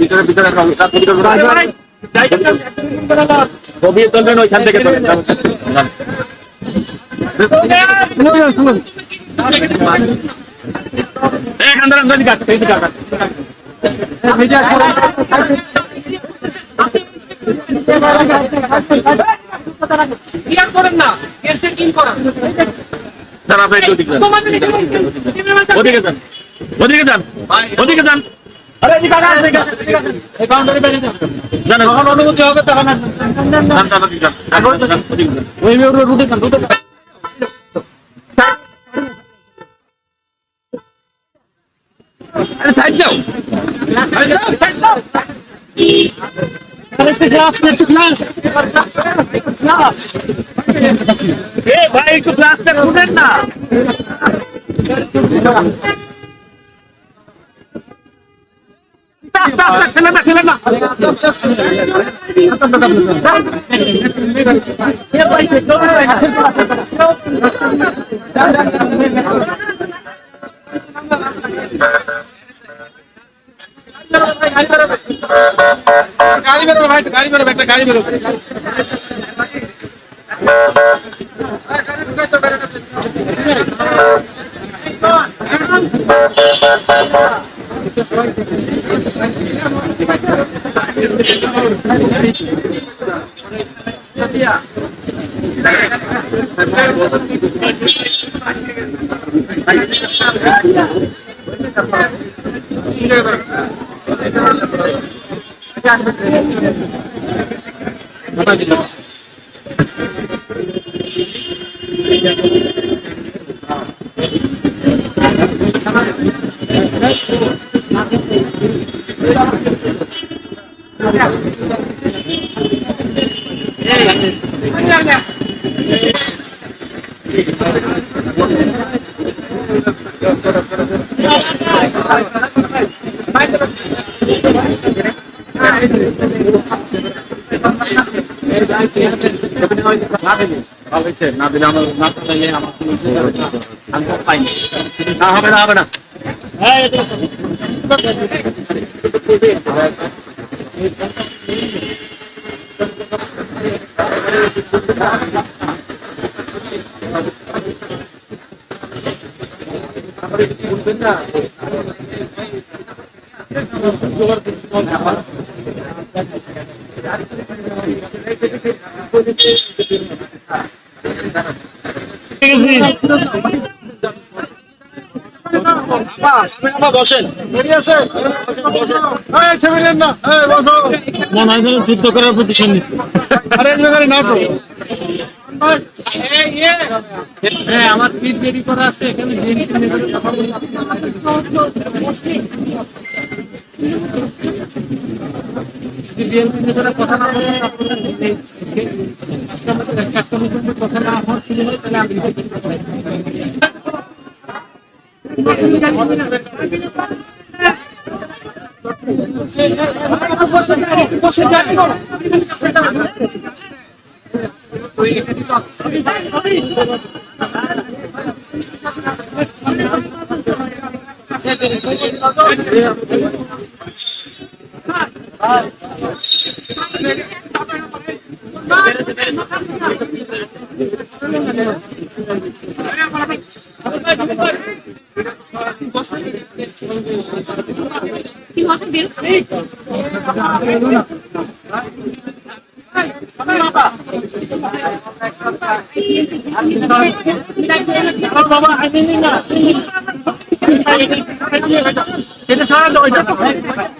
ভিতরে ভিতরে ছবি তুলবেন ওইখান থেকে। এখান থেকে করেন না কেসের কিন করেন যান ওদিকে যান। ওদিকে যান ওদিকে যান আরে এদিকে আগান, এদিকে আগান, এই বাউন্ডারি বেরিয়ে যান যখন অনুমতি হবে তখন। ওই রুটে যান রুটে যান আরে সাইড দাও আরে যাও, সাইড দাও। ভাই একটু গ্লাসটা খুলেন না আস্তে আস্তে খেলে না খেলে না గాలి మీద బయట గాలి మీద బయట గాలి మీద Thank you. গাড়ি বেরোবে না দিলে হয়েছে না দিলে আমার না দিলে আমার কোনো না। আমি পাইনি না হবে না হবে না বসেন মনে যুদ্ধ করার প্রতিশোধ নিচ্ছে হ্যাঁ আমার সিট রেডি করা আছে এখানে বিএনপি নেতাদের কথা বলি যদি বিএনপি নেতারা কথা না বলে কাস্টমার কথা না হওয়ার শুরু হয় তাহলে আমি বসে যান কথা বের বাবা আমি না এটা সারা দাও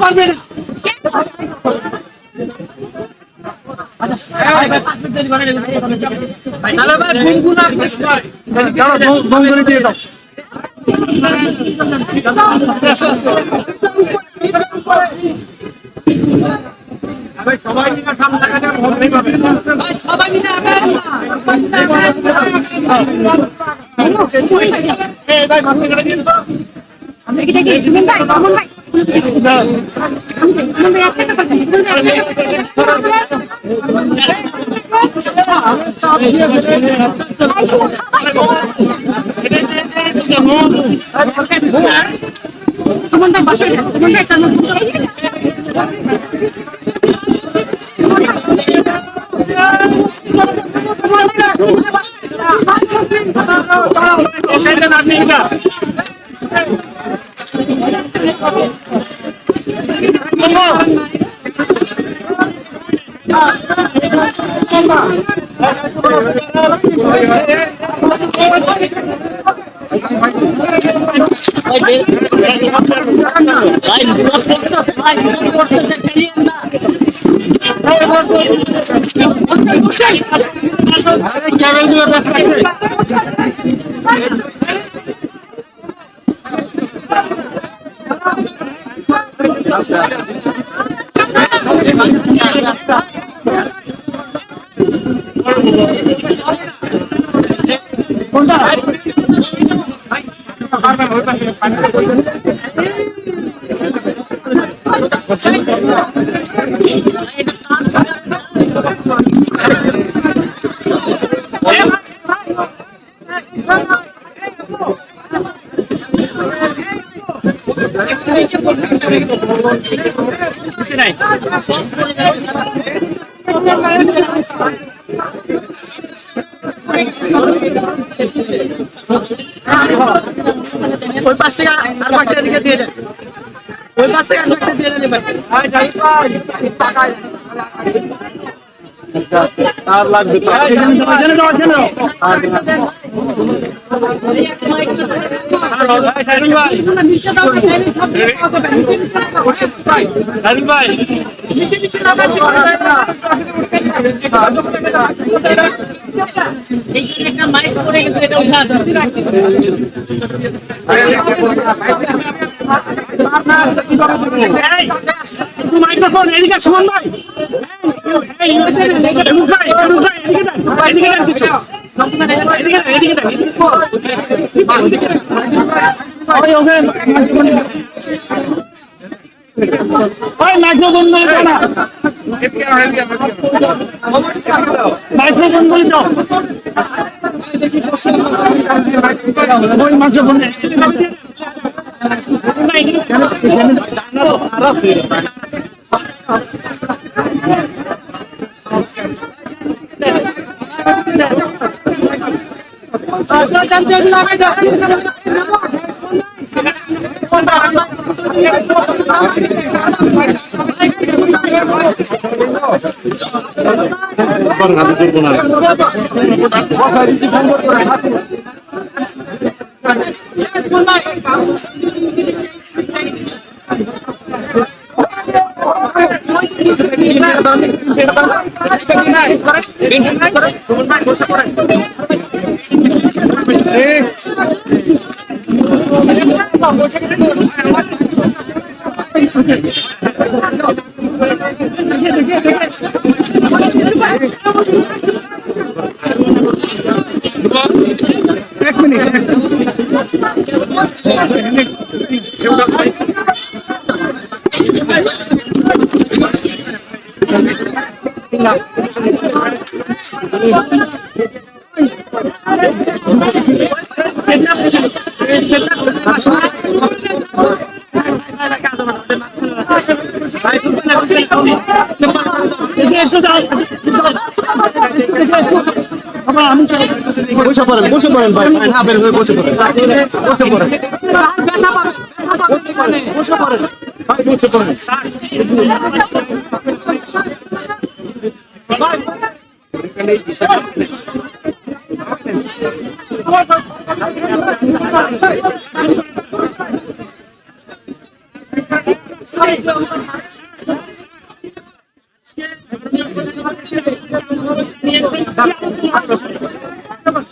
পারবে না তাহলে সামনে ভাই দেখি সুমন ভাই সুমন সেটা ওই পাঁচ টাকা আর বাকিটা এদিকে দিয়ে দেন ওই পাঁচ টাকা আর দিয়ে এবার। আর লাগবে জেনে একটা মাইক এটা উঠা মাইক্রোফোন এদিকে সুমন ভাই এদিকে মাইক্রোফোন ধরে দাও না। মাইক্রোফোন ধরে দাও। ওই মাইক্রোফোন দিয়ে- এদিকে দিয়ে দেন। না, এদিকে দেন। জানালো, আর আছে। বসে পড়েন বসে পড়েন ভাই না হয়ে বসে পড়েন বসে পড়েন বসে পড়েন বসে পড়েন উপদেষ্টা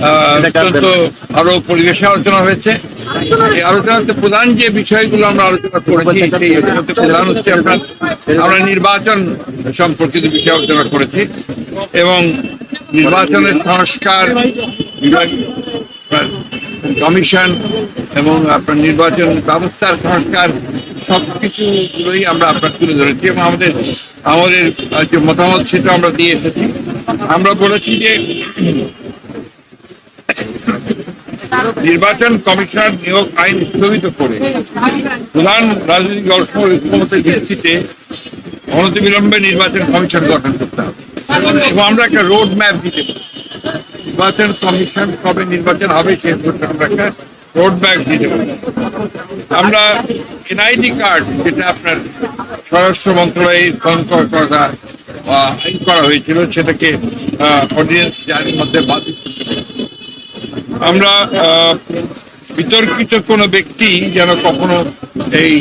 অত্যন্ত আরও পরিবেশে আলোচনা হয়েছে। এই আলোচনাতে প্রধান যে বিষয়গুলো আমরা আলোচনা করেছি সেই প্রধান হচ্ছে আপনার আমরা নির্বাচন সম্পর্কিত বিষয়ে আলোচনা করেছি এবং নির্বাচনের সংস্কার বিভাগ কমিশন এবং আপনার নির্বাচন ব্যবস্থার সংস্কার সবকিছুগুলোই আমরা আপনার তুলে ধরেছি এবং আমাদের আমাদের যে মতামত সেটা আমরা দিয়ে এসেছি। আমরা বলেছি যে নির্বাচন কমিশনার নিয়োগ আইন স্থগিত করে প্রধান রাজনৈতিক দলসমূহ ঐক্যমতের ভিত্তিতে অনতিবিলম্বে নির্বাচন কমিশন গঠন করতে হবে। এবং আমরা একটা রোড ম্যাপ দিতে নির্বাচন কমিশন কবে নির্বাচন হবে সে আমরা একটা রোড ম্যাপ দিতে আমরা এনআইডি কার্ড যেটা আপনার স্বরাষ্ট্র মন্ত্রণালয়ের সংকর করা আইন করা হয়েছিল, সেটাকে অডিয়েন্স জারির মধ্যে বাতিল করতে পারি। আমরা বিতর্কিত কোনো ব্যক্তি যেন কখনো এই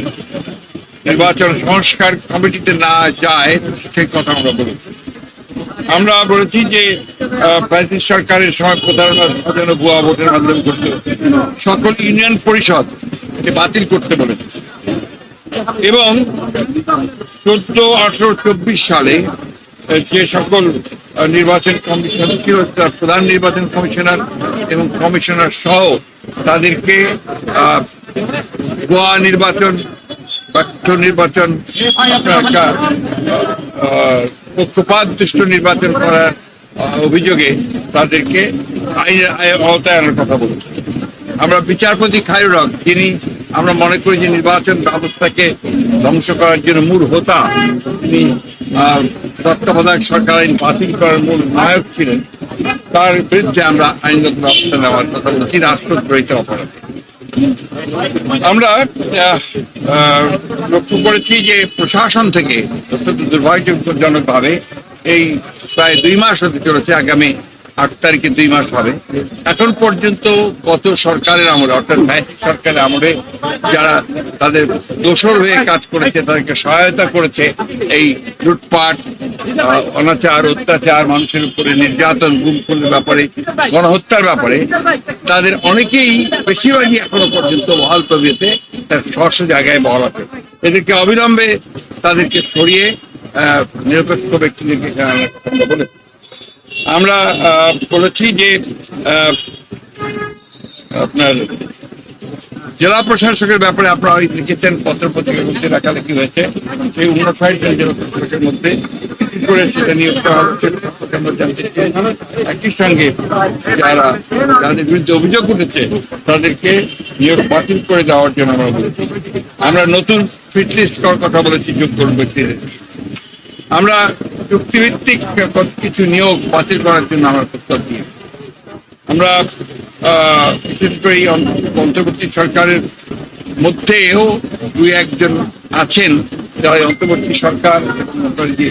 নির্বাচন সংস্কার কমিটিতে না যায়, সেই কথা আমরা বলেছি আমরা বলেছি যে প্রাইসিস সরকারের সময় প্রতারণা যেন ভুয়া ভোটের মাধ্যমে করতে সকল ইউনিয়ন পরিষদ বাতিল করতে বলেছে। এবং চোদ্দ আঠারো চব্বিশ সালে যে সকল নির্বাচন কমিশন প্রধান নির্বাচন কমিশনার এবং কমিশনার সহ তাদেরকে গোয়া নির্বাচন ব্যর্থ নির্বাচন একটা পক্ষপাত দুষ্ট নির্বাচন করার অভিযোগে তাদেরকে আইনের আওতায় কথা বলেছি। আমরা বিচারপতি খায়রুল হক, যিনি আমরা মনে করি যে নির্বাচন ব্যবস্থাকে ধ্বংস করার জন্য মূল হোতা, তিনি তত্ত্বাবধায়ক সরকার আইন বাতিল করার মূল নায়ক ছিলেন। তার বিরুদ্ধে আমরা আইনগত ব্যবস্থা নেওয়ার কথা বলছি অপরাধে। আমরা লক্ষ্য করেছি যে প্রশাসন থেকে অত্যন্ত দুর্ভাগ্যজনক ভাবে এই প্রায় দুই মাস হতে চলেছে আগামী আট তারিখে দুই মাস হবে এখন পর্যন্ত গত সরকারের আমলে, অর্থাৎ ফ্যাসি সরকারের আমলে যারা তাদের দোষর হয়ে কাজ করেছে, তাদেরকে সহায়তা করেছে, এই লুটপাট অনাচার, অত্যাচার, মানুষের উপরে নির্যাতন গুম খুনের ব্যাপারে, গণহত্যার ব্যাপারে, তাদের অনেকেই বেশিরভাগই এখনও পর্যন্ত বহাল তবিয়েতে তার স্বস্ব জায়গায় বহাল আছে এদেরকে অবিলম্বে তাদেরকে সরিয়ে নিরপেক্ষ ব্যক্তিদেরকে বলেছি। আমরা বলেছি যে আপনার জেলা প্রশাসকের ব্যাপারে আপনারা লিখেছেন পত্র পত্রিকার মধ্যে লেখালেখি হয়েছে। সেই উনষাট জন জেলা প্রশাসকের মধ্যে কি করে সেটা নিয়োগ করা চাই। একই সঙ্গে যারা যাদের বিরুদ্ধে অভিযোগ উঠেছে, তাদেরকে নিয়োগ বাতিল করে দেওয়ার জন্য আমরা বলেছি। আমরা নতুন ফিট লিস্ট করার কথা বলেছি, যোগ্য ব্যক্তিদের। আমরা চুক্তিভিত্তিক কিছু নিয়োগ বাতিল করার জন্য আমরা প্রস্তাব দিয়েছি আমরা বিশেষ করে অন্তর্বর্তী সরকারের মধ্যেও দুই একজন আছেন, যারা অন্তর্বর্তী সরকার যে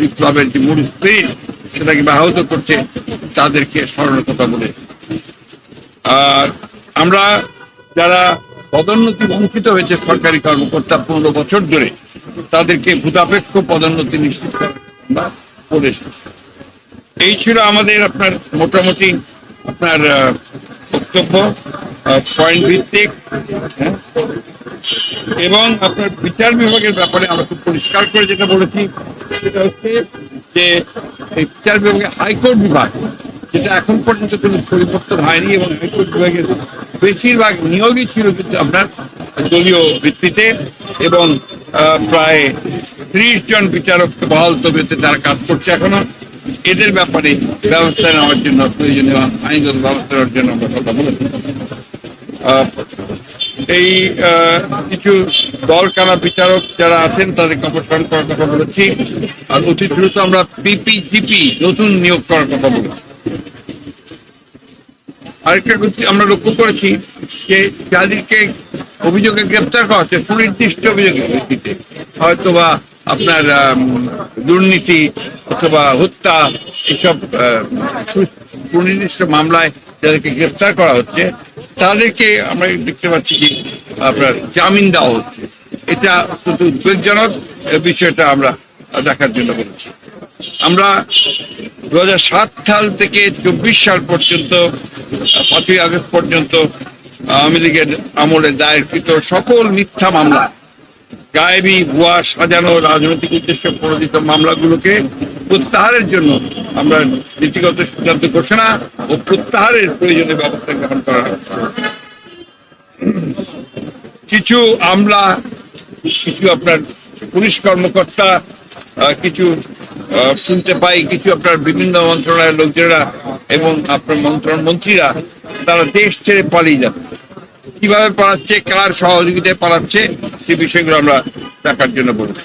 বিপ্লবের যে মূল স্পিরিট সেটাকে ব্যাহত করছে, তাদেরকে স্মরণের কথা বলে। আর আমরা যারা পদোন্নতি বঞ্চিত হয়েছে সরকারি কর্মকর্তা পনেরো বছর ধরে তাদেরকে ভূতাপেক্ষ পদোন্নতি নিশ্চিত আমরা করে। এই ছিল আমাদের আপনার মোটামুটি আপনার বক্তব্য পয়েন্ট ভিত্তিক হ্যাঁ। এবং আপনার বিচার বিভাগের ব্যাপারে আমরা খুব পরিষ্কার করে যেটা বলেছি, সেটা হচ্ছে যে এই বিচার বিভাগের হাইকোর্ট বিভাগ, যেটা এখন পর্যন্ত কোনো পরিবর্তন হয়নি এবং হাইকোর্ট বিভাগের বেশিরভাগ নিয়োগই ছিল কিন্তু আপনার দলীয় ভিত্তিতে এবং প্রায় ত্রিশ জন বিচারক বহাল তবিয়তে তারা কাজ করছে এখনও। এদের ব্যাপারে ব্যবস্থা নেওয়ার জন্য, প্রয়োজনীয় আইনগত ব্যবস্থা নেওয়ার জন্য আমরা কথা বলেছি। এই কিছু দল কানা বিচারক যারা আছেন তাদেরকে অপসারণ করার কথা বলেছি। আর অতি দ্রুত আমরা পিপিজিপি নতুন নিয়োগ করার কথা বলেছি। আরেকটা আমরা লক্ষ্য করেছি যে যাদেরকে অভিযোগে গ্রেপ্তার করা হচ্ছে সুনির্দিষ্ট অভিযোগের ভিত্তিতে। হয়তোবা আপনার আম, দুর্নীতি অথবা হত্যা এসব সুনির্দিষ্ট মামলায় যাদেরকে গ্রেপ্তার করা হচ্ছে তাদেরকে আমরা দেখতে পাচ্ছি যে আপনার জামিন দেওয়া হচ্ছে। এটা অত্যন্ত উদ্বেগজনক বিষয়টা আমরা দেখার জন্য বলেছি। আমরা দু হাজার সাত সাল থেকে চব্বিশ সাল পর্যন্ত পাঁচই আগস্ট পর্যন্ত আওয়ামী লীগের আমলে দায়েরকৃত সকল মিথ্যা মামলা, গায়েবী ভুয়া সাজানো রাজনৈতিক উদ্দেশ্যে প্রণোদিত মামলাগুলোকে প্রত্যাহারের জন্য আমরা নীতিগত সিদ্ধান্ত ঘোষণা ও প্রত্যাহারের প্রয়োজনীয় ব্যবস্থা গ্রহণ করা কিছু আমলা, কিছু আপনার পুলিশ কর্মকর্তা কিছু শুনতে পাই, কিছু আপনার বিভিন্ন মন্ত্রণালয়ের লোকজনেরা এবং আপনার মন্ত্রণ মন্ত্রীরা তারা দেশ ছেড়ে পালিয়ে যাচ্ছে। কীভাবে পালাচ্ছে, কার সহযোগিতায় পালাচ্ছে সেই বিষয়গুলো আমরা দেখার জন্য বলেছি।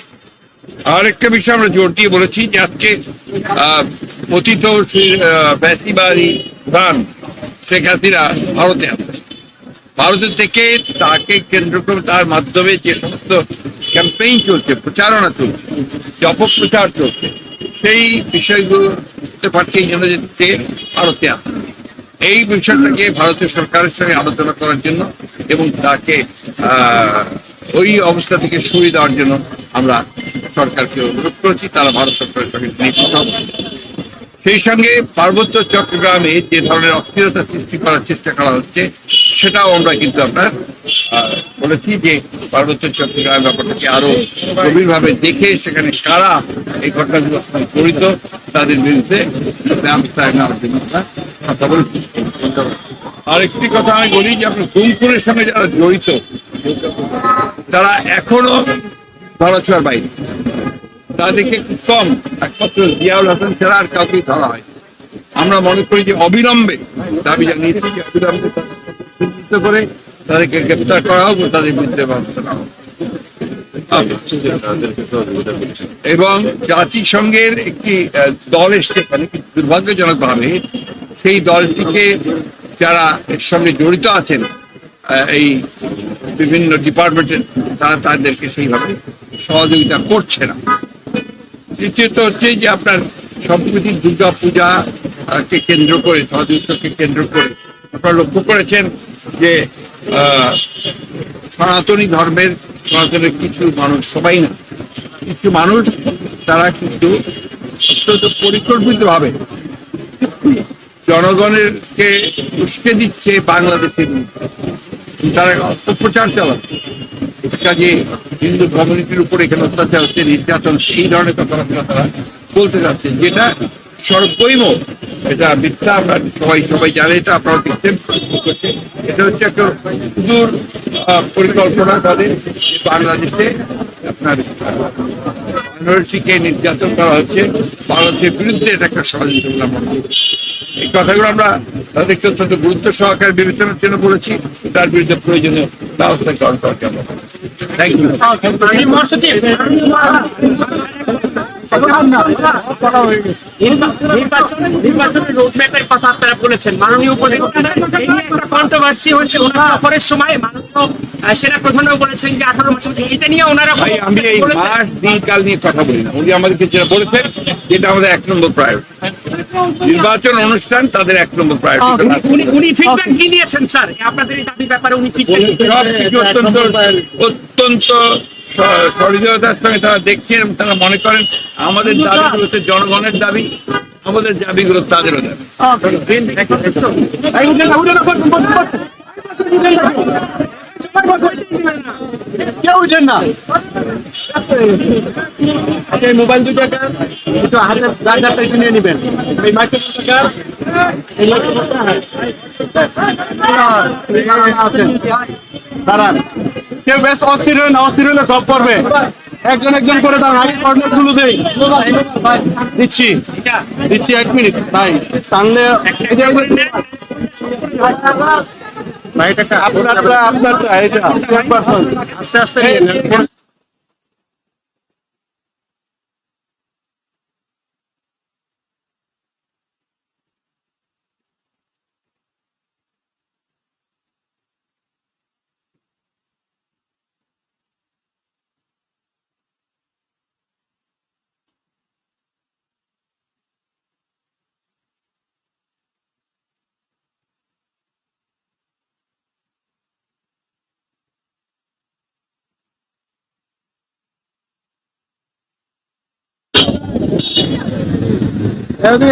আর একটা বিষয় আমরা জোর দিয়ে বলেছি যে আজকে শ্রী- ফ্যাসিবাদী প্রধান শেখ হাসিনা ভারতে আছে ভারতের থেকে তাকে কেন্দ্র করে তার মাধ্যমে যে সমস্ত ক্যাম্পেইন চলছে, প্রচারণা চলছে অপপ্রচার চলছে, সেই বিষয়গুলো বুঝতে পারছি এই ভারতে আছে এই বিষয়টাকে ভারতীয় সরকারের সঙ্গে আলোচনা করার জন্য এবং তাকে ওই অবস্থা থেকে সরিয়ে দেওয়ার জন্য আমরা সরকারকে অনুরোধ করেছি, তারা ভারত সরকারের সঙ্গে সেই সঙ্গে পার্বত্য চট্টগ্রামে যে ধরনের অস্থিরতা সৃষ্টি করার চেষ্টা করা হচ্ছে, সেটাও আমরা কিন্তু আপনার বলেছি যে পার্বত্য চট্টগ্রাম ব্যাপারটাকে আরও গভীরভাবে দেখে সেখানে কারা এই ঘটনাগুলোর সঙ্গে জড়িত তাদের বিরুদ্ধে ব্যবস্থা নেওয়ার জন্য কথা বলেছি আর একটি কথা আমি বলি যে আপনার গুমপুরের সঙ্গে যারা জড়িত, তারা এখনও ধরাছোঁয়ার বাইরে। তাদেরকে কম, একমাত্র জিয়াউল হাসান ছাড়া আর কাউকেই ধরা হয় আমরা মনে করি যে অবিলম্বে দাবি জানিয়েছি যে অবিলম্বে করে তাদেরকে গ্রেপ্তার করা হোক তাদের বিরুদ্ধে ব্যবস্থা নেওয়া এবং জাতিসংঘের একটি দল এসছে এখানে দুর্ভাগ্যজনক ভাবে, সেই দলটিকে যারা এর সঙ্গে জড়িত আছেন এই বিভিন্ন ডিপার্টমেন্টের, তারা তাদেরকে সেইভাবে সহযোগিতা করছে না। দ্বিতীয়ত হচ্ছে যে আপনার সম্প্রতি দুর্গা পূজা কে কেন্দ্র করে, সহযোগিতাকে কেন্দ্র করে আপনারা লক্ষ্য করেছেন যে সনাতনী ধর্মের সনাতনের কিছু মানুষ, সবাই না, কিছু মানুষ তারা কিন্তু অত্যন্ত পরিকল্পিত ভাবে জনগণের কে উস্কে দিচ্ছে বাংলাদেশের। তারা অপপ্রচার চালাচ্ছে। কাজে হিন্দু কমিউনিটির উপর এখানে অত্যাচার হচ্ছে, নির্যাতন, সেই ধরনের কথাবার্তা তারা বলতে যাচ্ছে। যেটা সর্বৈম এটা মিথ্যা, আমরা সবাই সবাই জানে, এটা আপনারা করছে। এটা হচ্ছে একটা সুদূর পরিকল্পনা তাদের বাংলাদেশে আপনার মাইনরিটিকে নির্যাতন করা হচ্ছে। ভারতের বিরুদ্ধে এটা একটা ষড়যন্ত্র বলে আমরা করি। এই কথাগুলো আমরা তাদেরকে অত্যন্ত গুরুত্ব সহকারে বিবেচনার জন্য বলেছি। তার বিরুদ্ধে প্রয়োজনীয় ব্যবস্থা গ্রহণ করার জন্য। থ্যাংক ইউ মাননীয় মহাসচিব নির্বাচন নির্বাচনের রোডম্যাপের কথা আপনারা বলেছেন। মাননীয় উপদেষ্টা এই নিয়ে একটা কন্ট্রোভার্সি হয়েছে ওনার সফরের সময় মাননীয় সেনা প্রধানও বলেছেন যে আঠারো মাসের এটা নিয়ে ওনারা আমি এই মাস দিনকাল নিয়ে কথা বলি না। উনি আমাদেরকে যেটা বলেছেন যেটা আমাদের এক নম্বর প্রায়োরিটি নির্বাচন অনুষ্ঠান তাদের এক নম্বর প্রায়োরিটি উনি উনি ফিডব্যাক কি দিয়েছেন স্যার? আপনাদের এই দাবির ব্যাপারে উনি ফিডব্যাক সব অত্যন্ত অত্যন্ত স- সহৃদয়তার সঙ্গে তারা দেখছেন এবং তারা মনে করেন আমাদের দাবিগুলো হচ্ছে জনগণের দাবি আমাদের দাবিগুলো তাদেরও দাবি। মোবাইল টাকা একটু একটু নিয়ে নেবেন। এই মাইক্রোফোন টাকা এই মাইক্রোফোনটা আছেন দাঁড়ান। কেউ বেশ অস্থির হয়ে না অস্থির হলে সব করবে। একজন একজন করে তার হাই কর্নারগুলো দেই। দিচ্ছি। দিচ্ছি এক মিনিট। ভাই টানলে ভাই এটা আপনার আপনার এটা আস্তে আস্তে Yeah, I think